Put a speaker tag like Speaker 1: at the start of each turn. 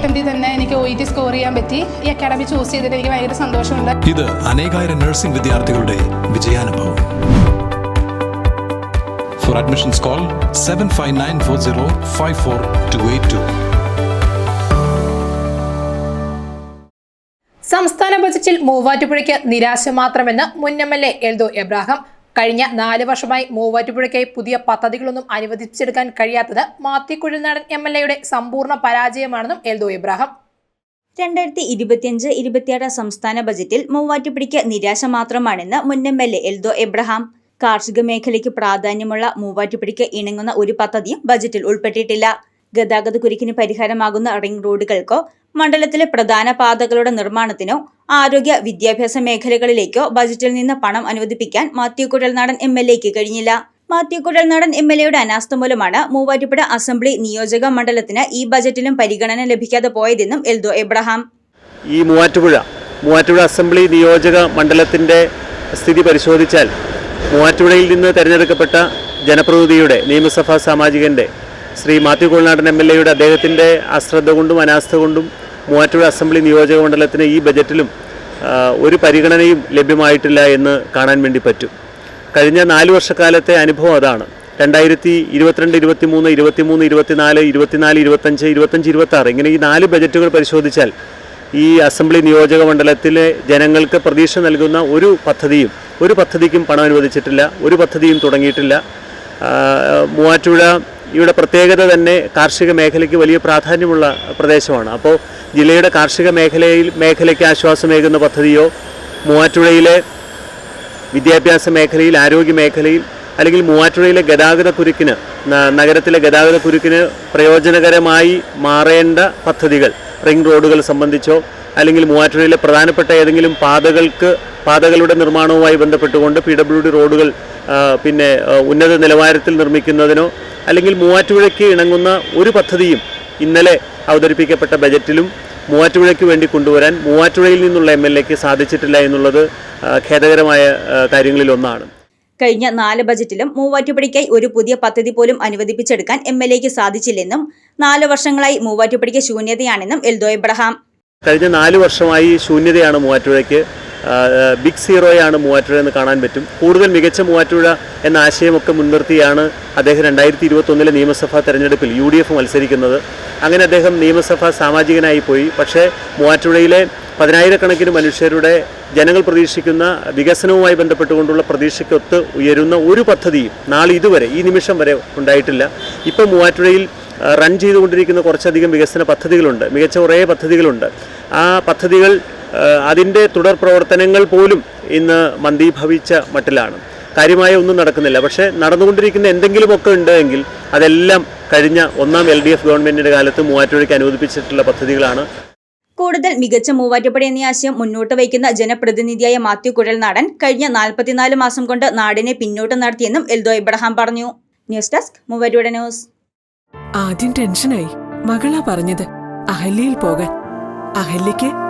Speaker 1: അറ്റംപ്റ്റിൽ തന്നെ എനിക്ക് O E T score ചെയ്യാൻ പറ്റി. ഈ അക്കാഡമി ചൂസ് ചെയ്തിട്ട് എനിക്ക് ഭയങ്കര സന്തോഷമുണ്ട്.
Speaker 2: ഇത് അനേകായിരം നഴ്സിംഗ് വിദ്യാർത്ഥികളുടെ വിജയാനുഭവം. For admissions call seven five nine four zero five four two eight two
Speaker 3: സംസ്ഥാന ബജറ്റിൽ മൂവാറ്റുപുഴയ്ക്ക് നിരാശ മാത്രമെന്ന് മുൻ M L A Eldho Abraham. കഴിഞ്ഞ നാല് വർഷമായി മൂവാറ്റുപുഴയ്ക്കായി പുതിയ പദ്ധതികളൊന്നും അനുവദിച്ചെടുക്കാൻ കഴിയാത്തത് മാത്യു കുഴിനാടൻ എം എൽ എയുടെ സമ്പൂർണ പരാജയമാണെന്നും എൽദോ ഇബ്രാഹിം.
Speaker 4: രണ്ടായിരത്തി ഇരുപത്തിയഞ്ച് ഇരുപത്തിയാറ് സംസ്ഥാന ബജറ്റിൽ മൂവാറ്റുപുഴയ്ക്ക് നിരാശ മാത്രമാണെന്ന് മുൻ M L A Eldho Abraham കാർഷിക മേഖലയ്ക്ക് പ്രാധാന്യമുള്ള മൂവാറ്റുപുഴയ്ക്ക് ഇണങ്ങുന്ന ഒരു പദ്ധതിയും ബജറ്റിൽ ഉൾപ്പെട്ടിട്ടില്ല. ഗതാഗത കുരുക്കിന് പരിഹാരമാകുന്ന റിംഗ് റോഡുകൾക്കോ മണ്ഡലത്തിലെ പ്രധാന പാതകളുടെ നിർമ്മാണത്തിനോ ആരോഗ്യ വിദ്യാഭ്യാസ മേഖലകളിലേക്കോ ബജറ്റിൽ നിന്ന് പണം അനുവദിപ്പിക്കാൻ മാത്യു കുഴൽനാടൻ എം എൽ എക്ക് കഴിഞ്ഞില്ല. മാത്യു കുഴൽനാടൻ എം എൽ എയുടെ അനാസ്ഥ മൂലമാണ് മൂവാറ്റുപുഴ അസംബ്ലി നിയോജക മണ്ഡലത്തിന് ഈ ബജറ്റിലും പരിഗണന ലഭിക്കാതെ പോയതെന്നും എൽദോ എബ്രഹാം.
Speaker 5: ഈ മൂവാറ്റുപുഴ മൂവാറ്റുപുഴ അസംബ്ലി നിയോജക മണ്ഡലത്തിന്റെ സ്ഥിതി പരിശോധിച്ചാൽ മൂവാറ്റുപുഴയിൽ നിന്ന് തിരഞ്ഞെടുക്കപ്പെട്ട ജനപ്രതിനിധിയുടെ നിയമസഭാ സാമാജികന്റെ ശ്രീ മാത്യു കുളനാടൻ എം എൽ എയുടെ അദ്ദേഹത്തിന്റെ അശ്രദ്ധ കൊണ്ടും അനാസ്ഥ കൊണ്ടും മൂവാറ്റുപുഴ അസംബ്ലി നിയോജക മണ്ഡലത്തിന് ഈ ബജറ്റിലും ഒരു പരിഗണനയും ലഭ്യമായിട്ടില്ല എന്ന് കാണാൻ വേണ്ടി പറ്റും. കഴിഞ്ഞ നാല് വർഷക്കാലത്തെ അനുഭവം അതാണ്. രണ്ടായിരത്തി ഇരുപത്തിരണ്ട് ഇരുപത്തി മൂന്ന് ഇരുപത്തി മൂന്ന് ഇരുപത്തിനാല് ഇരുപത്തിനാല് ഇരുപത്തഞ്ച് ഇരുപത്തഞ്ച് ഇരുപത്തി ആറ് ഇങ്ങനെ ഈ നാല് ബജറ്റുകൾ പരിശോധിച്ചാൽ ഈ അസംബ്ലി നിയോജക മണ്ഡലത്തിലെ ജനങ്ങൾക്ക് പ്രതീക്ഷ നൽകുന്ന ഒരു പദ്ധതിയും ഒരു പദ്ധതിക്കും പണം അനുവദിച്ചിട്ടില്ല ഒരു പദ്ധതിയും തുടങ്ങിയിട്ടില്ല. മൂവാറ്റുപുഴ ഇവിടെ പ്രത്യേകത തന്നെ കാർഷിക മേഖലയ്ക്ക് വലിയ പ്രാധാന്യമുള്ള പ്രദേശമാണ്. അപ്പോൾ ജില്ലയുടെ കാർഷിക മേഖലയിൽ മേഖലയ്ക്ക് ആശ്വാസമേകുന്ന പദ്ധതിയോ മൂവാറ്റുപുഴയിലെ വിദ്യാഭ്യാസ മേഖലയിൽ ആരോഗ്യ മേഖലയിൽ അല്ലെങ്കിൽ മൂവാറ്റുപുഴയിലെ ഗതാഗത കുരുക്കിന് നഗരത്തിലെ ഗതാഗത കുരുക്കിന് പ്രയോജനകരമായി മാറേണ്ട പദ്ധതികൾ റിംഗ് റോഡുകൾ സംബന്ധിച്ചോ അല്ലെങ്കിൽ മൂവാറ്റുപുഴയിലെ പ്രധാനപ്പെട്ട ഏതെങ്കിലും പാതകൾക്ക് പാതകളുടെ നിർമ്മാണവുമായി ബന്ധപ്പെട്ടുകൊണ്ട് പി ഡബ്ല്യു ഡി റോഡുകൾ പിന്നെ ഉന്നത നിലവാരത്തിൽ നിർമ്മിക്കുന്നതിനോ അല്ലെങ്കിൽ മൂവാറ്റുപുഴയ്ക്ക് ഇണങ്ങുന്ന ഒരു പദ്ധതിയും ഇന്നലെ അവതരിപ്പിക്കപ്പെട്ട ബജറ്റിലും മൂവാറ്റുപുഴയ്ക്ക് വേണ്ടി കൊണ്ടുവരാൻ മൂവാറ്റുപുഴയിൽ നിന്നുള്ള എം എൽ എക്ക് സാധിച്ചിട്ടില്ല എന്നുള്ളത് ഖേദകരമായ കാര്യങ്ങളിൽ ഒന്നാണ്.
Speaker 4: കഴിഞ്ഞ നാല് ബജറ്റിലും മൂവാറ്റുപടിക്കായി ഒരു പുതിയ പദ്ധതി പോലും അനുവദിപ്പിച്ചെടുക്കാൻ എം എൽ എക്ക് സാധിച്ചില്ലെന്നും നാല് വർഷങ്ങളായി മൂവാറ്റുപടിക്ക് ശൂന്യതയാണെന്നും എൽദോ എബ്രഹാം
Speaker 5: കഴിഞ്ഞ നാല് വർഷമായി ശൂന്യതയാണ് മൂവാറ്റുപുഴയ്ക്ക്. ബിഗ് സീറോയാണ് മൂവാറ്റുപുഴ എന്ന് കാണാൻ പറ്റും. കൂടുതൽ മികച്ച മൂവാറ്റുപുഴ എന്ന ആശയമൊക്കെ മുൻനിർത്തിയാണ് അദ്ദേഹം രണ്ടായിരത്തി ഇരുപത്തൊന്നിലെ നിയമസഭാ തെരഞ്ഞെടുപ്പിൽ യു ഡി എഫ് മത്സരിക്കുന്നത്. അങ്ങനെ അദ്ദേഹം നിയമസഭാ സാമാജികനായി പോയി. പക്ഷേ മൂവാറ്റുപുഴയിലെ പതിനായിരക്കണക്കിന് മനുഷ്യരുടെ ജനങ്ങൾ പ്രതീക്ഷിക്കുന്ന വികസനവുമായി ബന്ധപ്പെട്ടുകൊണ്ടുള്ള പ്രതീക്ഷയ്ക്കൊത്ത് ഉയരുന്ന ഒരു പദ്ധതിയും നാളെ ഇതുവരെ ഈ നിമിഷം വരെ ഉണ്ടായിട്ടില്ല. ഇപ്പം മൂവാറ്റുപുഴയിൽ റൺ ചെയ്തുകൊണ്ടിരിക്കുന്ന കുറച്ചധികം വികസന പദ്ധതികളുണ്ട്. മികച്ച കുറേ പദ്ധതികളുണ്ട്. ആ പദ്ധതികൾ അതിന്റെ തുടർ പ്രവർത്തനങ്ങൾ പോലും ഇന്ന് മന്ദീഭവിച്ച മട്ടിലാണ്. കാര്യമായ ഒന്നും നടക്കുന്നില്ല. പക്ഷേ നടന്നുകൊണ്ടിരിക്കുന്ന എന്തെങ്കിലുമൊക്കെ ഉണ്ട് എങ്കിൽ അതെല്ലാം കഴിഞ്ഞ ഒന്നാം എൽ ഡി എഫ് ഗവൺമെന്റിന്റെ കാലത്ത് മൂവാറ്റുപുഴയ്ക്ക് അനുവദിപ്പിച്ചിട്ടുള്ള പദ്ധതികളാണ്.
Speaker 4: കൂടുതൽ മികച്ച മൂവാറ്റുപുഴ എന്ന ആശയം മുന്നോട്ട് വയ്ക്കുന്ന ജനപ്രതിനിധിയായ മാത്യു കുഴൽനാടൻ കഴിഞ്ഞ നാൽപ്പത്തിനാല് മാസം കൊണ്ട് നാടിനെ പിന്നോട്ട് നടത്തിയെന്നും എൽദോ ഇബ്രഹാം പറഞ്ഞു. News desk Muvattupuzha news.
Speaker 6: ആദ്യം ടെൻഷനായി മകളാ പറഞ്ഞത് അഹല്യയിൽ പോകാൻ. അഹല്യയ്ക്ക്